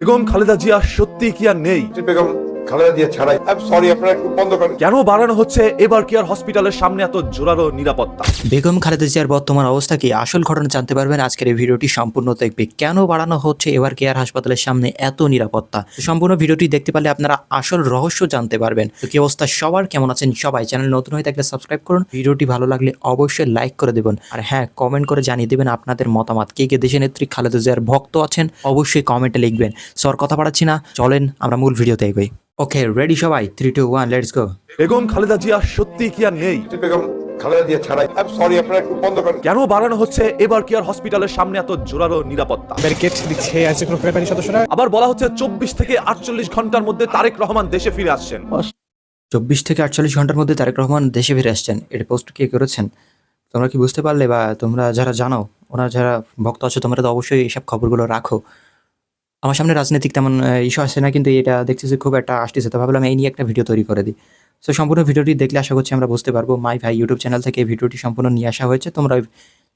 বেগম খালেদা জিয়া সত্যি কি আর নেই? বেগম খালেদা দিয়ে ছাড়াই। সরি আপনারা একটু বন্ধ করেন। কেন বাড়ানো হচ্ছে? এবার কেয়ার হসপিটালের সামনে এত জোরালো নিরাপত্তা? বেগম খালেদা জিয়ার বর্তমান অবস্থা কি আসল ঘটনা জানতে পারবেন? আজকের এই ভিডিওটি সম্পূর্ণ দেখবে। কেন বাড়ানো হচ্ছে? এবার কেয়ার হাসপাতালের সামনে এত নিরাপত্তা? সম্পূর্ণ ভিডিওটি দেখতে পারলে আপনারা আসল রহস্য জানতে পারবেন। তো কি অবস্থা? সবার কেমন আছেন সবাই? চ্যানেল নতুন হয়ে থাকলে সাবস্ক্রাইব করুন। ভিডিওটি ভালো লাগলে অবশ্যই লাইক করে দেবেন। আর হ্যাঁ কমেন্ট করে জানিয়ে দেবেন আপনাদের মতামত। কে কে দেশের নেত্রী খালেদা জিয়ার ভক্ত আছেন? অবশ্যই কমেন্টে লিখবেন। সর কথা বাড়াচ্ছি না। চলেন আমরা মূল ভিডিওতে এগোই। ওকে রেডি সবাই? Three two one let's go Begum Khaleda Zia সত্যি কি আর নেই? বেগম খালেদা দিয়ে ছাড়াই। সরি আপনারা একটু বন্ধ করেন। কেন বাড়ানো হচ্ছে? এবার কেয়ার হসপিটালের সামনে এত জোরালো নিরাপত্তা? ব্যারিকেড দিচ্ছে আইসিক্রো বাহিনী সদস্যরা। আবার বলা হচ্ছে চব্বিশ থেকে আটচল্লিশ ঘণ্টার মধ্যে তারেক রহমান দেশে ফিরে আসছেন। চব্বিশ থেকে আটচল্লিশ ঘণ্টার মধ্যে তারেক রহমান দেশে ফিরে আসছেন। এটা পোস্ট কে করেছেন? তোমরা কি বুঝতে পারলে বা তোমরা যারা জানো ওনার যারা ভক্ত আছো তোমরা তো অবশ্যই এইসব খবরগুলো রাখো। আমার সামনে রাজনৈতিক তেমন ইস্যু আসছে না কিন্তু এটা দেখতেছি খুব একটা আসতেছে। তো ভাবলাম এই নিয়ে একটা ভিডিও তৈরি করে দিই। সো সম্পূর্ণ ভিডিওটি দেখলে আশা করছি আমরা বুঝতে পারব। মাই ভাই ইউটিউব চ্যানেল থেকে এই ভিডিওটি সম্পূর্ণ নিয়ে আসা হয়েছে। তোমরা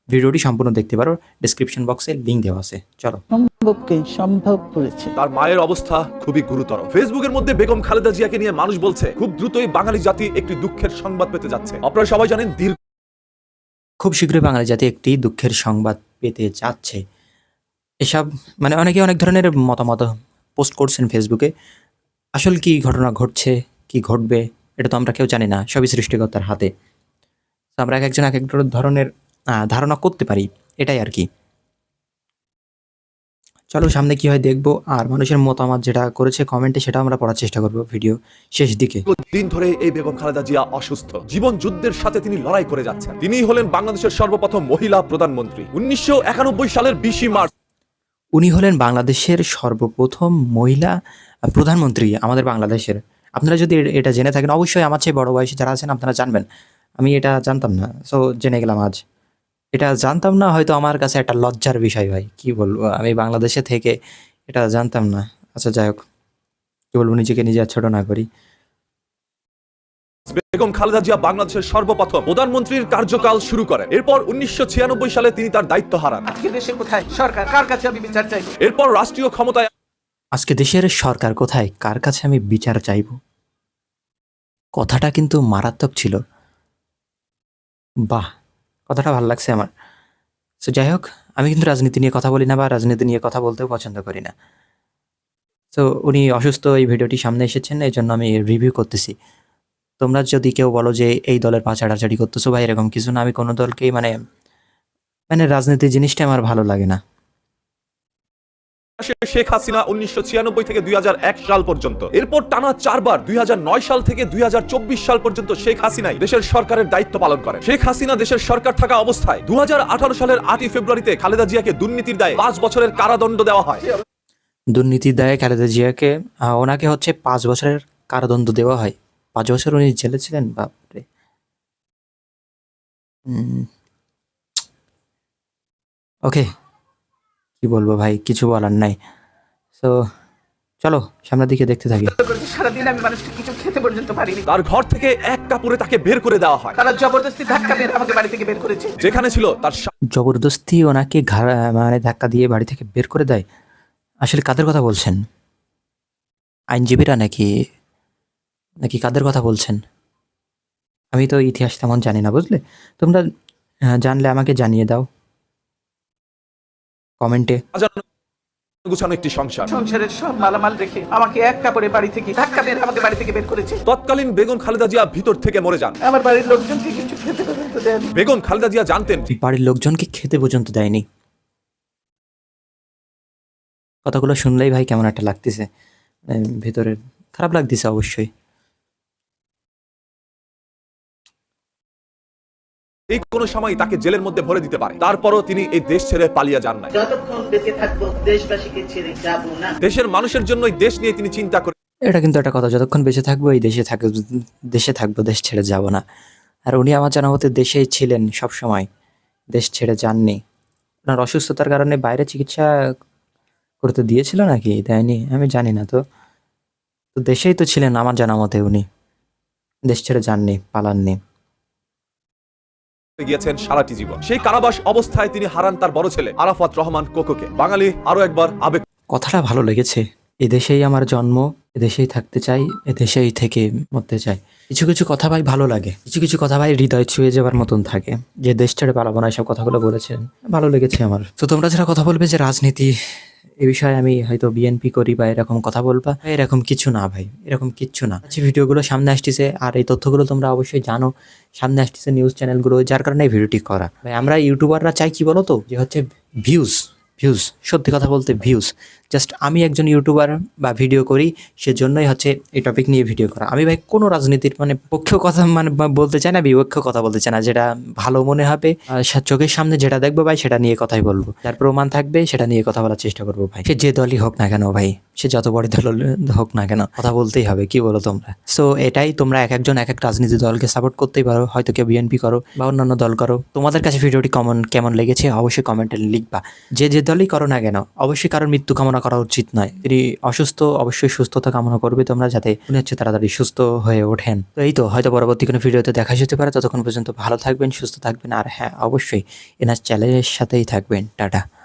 ভিডিওটি সম্পূর্ণ দেখতে পারো। ডিসক্রিপশন বক্সে লিঙ্ক দেওয়া আছে। চলো। সম্ভবকে সম্ভব করেছে। তার মায়ের অবস্থা খুবই গুরুতর। ফেসবুকের মধ্যে বেগম খালেদা জিয়াকে নিয়ে মানুষ বলছে খুব দ্রুতই বাঙালি জাতি একটি দুঃখের সংবাদ পেতে যাচ্ছে। আপনারা সবাই জানেন দীর্ঘ খুব শীঘ্রই বাঙালি জাতি একটি দুঃখের সংবাদ পেতে যাচ্ছে। এসব মানে অনেকে অনেক ধরনের মতামত পোস্ট করছেন ফেসবুকে। আসল কি ঘটনা ঘটছে, কি ঘটবে, এটা তো আমরা কেউ জানি না, সবই সৃষ্টিকর্তার হাতে। আমরা এক একজন এক এক ধরনের ধারণা করতে পারি, এটাই আর কি। চলো সামনে কি হয় দেখব, আর মানুষের মতামত যেটা করেছে কমেন্টে সেটা আমরা পড়ার চেষ্টা করব ভিডিও শেষ দিকে। দিন ধরে এই বেগম খালেদা জিয়া অসুস্থ। জীবন যুদ্ধের সাথে তিনি লড়াই করে যাচ্ছেন। তিনি হলেন বাংলাদেশের সর্বপ্রথম মহিলা প্রধানমন্ত্রী। উনিশশো একানব্বই সালের বিশে মার্চ উনি হলেন বাংলাদেশের সর্বপ্রথম মহিলা প্রধানমন্ত্রী আমাদের বাংলাদেশের। আপনারা যদি এটা জেনে থাকেন, অবশ্যই আমার চেয়ে বড় বয়সী যারা আছেন আপনারা জানবেন। আমি এটা জানতাম না সো জেনে গেলাম আজ। এটা জানতাম না, হয়তো আমার কাছে একটা লজ্জার বিষয় ভাই কি বলব? আমি বাংলাদেশে থেকে এটা জানতাম না। আচ্ছা যাই হোক, কি বলব? নিজেকে নিজে ছোট না করি। বেগম খালেদা জিয়া বাংলাদেশের সর্বপ্রথম প্রধানমন্ত্রীর কার্যকাল শুরু করেন। এরপর উনিশশো সালে তিনি তার দায়িত্ব হারান। আজকে দেশে কোথায়? সরকার কার কাছে আমি বিচার চাইব? এরপর রাষ্ট্রীয় ক্ষমতায় আজকে দেশের সরকার কোথায়? কার কাছে আমি বিচার চাইব? কথাটা কিন্তু মারাত্মক ছিল। বাহ কথাটা ভালো লাগছে আমার। সো যাই হোক আমি কিন্তু রাজনীতি নিয়ে কথা বলি না বা রাজনীতি নিয়ে কথা বলতেও পছন্দ করি না। তো উনি অসুস্থ এই ভিডিওটি সামনে এসেছেন এই জন্য আমি রিভিউ করতেছি। তোমরা যদি কেউ বলো যে এই দলের পাচাড়াচাড়ি করতেছো বা এরকম কিছু না আমি কোনো দলকেই মানে মানে রাজনীতির জিনিসটা আমার ভালো লাগে না। শেখ হাসিনা উনিশশো থেকে দুই সাল পর্যন্ত। এরপর টানা চারবার দুই সাল থেকে দুই সাল পর্যন্ত শেখ হাসিনাই দেশের সরকারের দায়িত্ব পালন করেন। শেখ হাসিনা দেশের সরকার থাকা অবস্থায় দুই হাজার আঠারো সালের আটই ফেব্রুয়ারিতে খালেদা জিয়াকে দুর্নীতির দায়ে পাঁচ বছরের কারাদণ্ড দেওয়া হয়। দুর্নীতির দায়ে খালেদা জিয়াকে ওনাকে হচ্ছে পাঁচ বছরের কারাদণ্ড দেওয়া হয়। পাঁচ বছর উনি জেলে ছিলেন বাপরে ওকে কি বলব ভাই কিছু বলার নাই। তো চলো সামনের দিকে দেখতে থাকি। সারাদিন আমি মানুষকে কিছু খেতে পর্যন্ত পারিনি। তার ঘর থেকে এক কাপড়ে তাকে বের করে দেওয়া হয়। তারা জবরদস্তি ধাক্কা মেরে আমাকে বাড়ি থেকে বের করেছে। যেখানে ছিল তার জবরদস্তি ওনাকে মানে ধাক্কা দিয়ে বাড়ি থেকে বের করে দেয়? আসলে কাদের কথা বলছেন? আইনজীবীরা নাকি নাকি কাদের কথা বলছেন? আমি তো ইতিহাস তেমন জানি না বুঝলে? তোমরা জানলে আমাকে জানিয়ে দাও। কমেন্টে। গুছানো একটি সংসার। সংসারের সব মালামাল রেখে আমাকে এক কাপড়ে বাড়ি থেকে ধাক্কা মেরে আমাকে বাড়ি থেকে বের করেছে। তৎকালীন বেগম খালেদা জিয়া ভিতর থেকে মরে যান। আমার বাড়ির লোকজনকে কিছু খেতে পর্যন্ত দেন বেগম খালেদা জিয়া জানতেন বাড়ির লোকজনকে খেতে পর্যন্ত দেয়নি। কথাগুলো শুনলেই ভাই কেমন একটা লাগতেছে। ভেতরের খারাপ লাগতেছে অবশ্যই। এই কোনো সময় তাকে জেলের মধ্যে ভরে দিতে পারে। তারপরও তিনি এই দেশ ছেড়ে পালিয়ে যান নাই। যতক্ষণ বেঁচে থাকব দেশবাসীকে ছেড়ে যাব না। দেশের মানুষের জন্যই দেশ নিয়ে তিনি চিন্তা করে এটা কিন্তু একটা কথা যতক্ষণ বেঁচে থাকব এই দেশে থাকব দেশে থাকব দেশ ছেড়ে যাব না। আর উনি আমার জানা মতে দেশেই ছিলেন সব সময় দেশ ছেড়ে যাননি। ওনার অসুস্থতার কারণে বাইরে চিকিৎসা করতে দিয়েছিল নাকি দেয়নি? আমি জানি না তো। তো দেশেই তো ছিলেন আমার জানা মতে উনি। দেশ ছেড়ে যাননি পালাননি। গিয়েছেন সারাটি জীবন। সেই কারাবাস অবস্থায় তিনি হারান তার বড় ছেলে, আরাফাত রহমান কোকোকে। বাঙালি আরও একবার আবেগ কথাটা ভালো লেগেছে। এদেশেই আমার জন্ম, এদেশেই থাকতে চাই, এদেশেই থেকে মরতে চাই। কিছু কিছু কথা ভাই ভালো লাগে। কিছু কিছু কথা ভাই হৃদয় ছুঁয়ে যাবার মতন থাকে। যে দেশ ছেড়ে পালাবো না সব কথাগুলো বলেছেন, ভালো লেগেছে আমার। তো তোমরা যারা কথা বলবে যে রাজনীতি এ বিষয়ে আমি হয়তো বিএনপি করি বা এরকম কথা বলবা। এরকম কিছু না ভাই, এরকম কিচ্ছু না। আচ্ছা ভিডিওগুলো সামনে আসতেছে আর এই তথ্যগুলো তোমরা অবশ্যই জানো। সামনে আসতেছে নিউজ চ্যানেলগুলো যার কারণে এই ভিডিওটি করা। ভাই, আমরা ইউটিউবাররা চাই কি বলো তো যে হচ্ছে ভিউজ ভিউজ সত্যি কথা বলতে ভিউজ জাস্ট আমি একজন ইউটিউবার বা ভিডিও করি, সেজন্যই হচ্ছে এই টপিক নিয়ে ভিডিও করা। আমি ভাই কোনো রাজনীতির মানে পক্ষ কথা মানে বলতে চাই না বিপক্ষ কথা বলতে চাই না। যেটা ভালো মনে হবে চোখের সামনে যেটা দেখব ভাই, সেটা নিয়ে কথাই বলব। যার প্রমাণ থাকবে, সেটা নিয়ে কথা বলার চেষ্টা করব ভাই। সে যে দলই হোক না কেন ভাই, সে যত বড় দল হোক না কেন, কথা বলতেই হবে, কি বলো তোমরা? সো এটাই তোমরা এক একজন এক এক রাজনীতি দলকে সাপোর্ট করতেই পারো। হয়তো কেউ বিএনপি করো বা অন্যান্য দল করো। তোমাদের কাছে ভিডিওটি কমন, কেমন লেগেছে? অবশ্যই কমেন্টে লিখবা। যে যে দলই করো না কেন, অবশ্যই কারোর মৃত্যু কামনা করা উচিত নয়। তিনি অসুস্থ, অবশ্যই সুস্থতা কামনা করবে তোমরা যাতে মনে হচ্ছে তাড়াতাড়ি সুস্থ হয়ে ওঠেন। তো এই তো, হয়তো পরবর্তী কোনো ভিডিওতে দেখা যেতে পারে। ততক্ষণ পর্যন্ত ভালো থাকবেন, সুস্থ থাকবেন। আর হ্যাঁ অবশ্যই এনার চ্যালেঞ্জের সাথেই থাকবেন। টাটা।